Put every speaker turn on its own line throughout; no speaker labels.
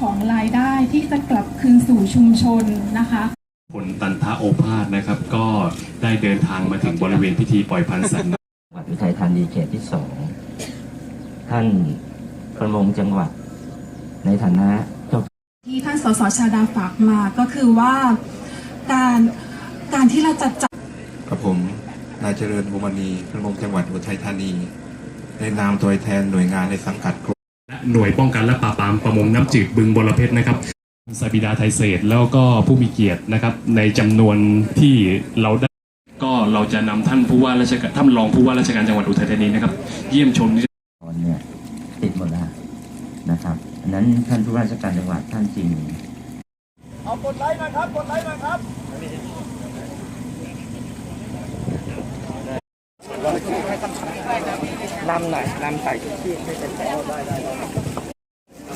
ของรายได้ที่จะกลับคืนสู่ชุมชนนะคะ
ผลตันทะโอภาสนะครับ ก็ได้เดินทางมาถึงบริเวณพิธีปล่อยพันธุ์สัตว์
จังหวัดอุทัยธานีเขตที่สองท่านประมงจังหวัดในฐานะเจ้า
ที่ท่านสสชาดาฝากมาก็คือว่าการการที่เราจะจัด
กับผมนายเจริญบุมณีประมงจังหวัดอุทัยธานีในนามตัวแทนหน่วยงานในสังกัดกรม
และ หน่วยป้องกันและปราบปรามประมงน้ำจืดบึงบรเพชรนะครับสบิดาไทยเศษแล้วก็ผู้มีเกียรตินะครับ ในจำนวนที่เราได้ก็เราจะนำท่านผู้ว่าราชการท่านรองผู้ว่าราชการจังหวัดอุทัยธานีนะครับ เยี่ยมชม
ตอนเนี่ยติดหมดแล้วนะครับอันนั้นท่านผู้ว่าราชการจังหวัดท่านจริง
นำหน่อยนำใส่ทุกที่ให้เป็นได้ได้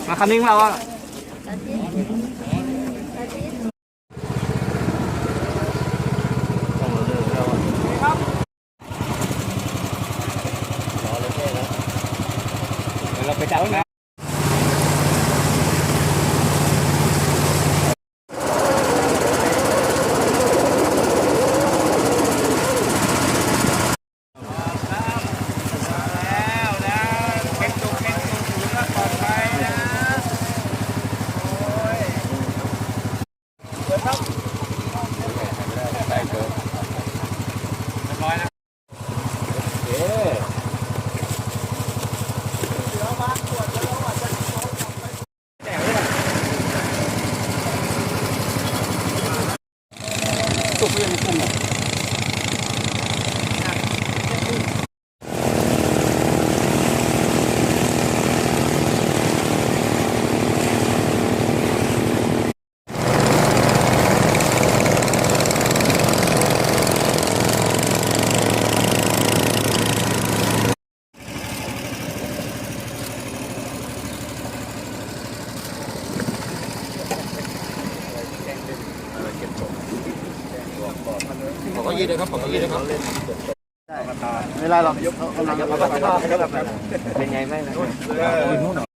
มาคำนิ้งเราอะ เราไปจับนะ แล้วนะเป็นจุกเป็นจุกถือว่าปลอดภัยนะโอ้ยเปิดครับใส่เกินเรียบร้อยนะโอเคแต่ว่า จุกเรื่อง กุ้งอะขอยืดเลยครับขอยืดเลยครับได้ไม่ไรหรอกยกเอายกเอาเป็นไงบ้าง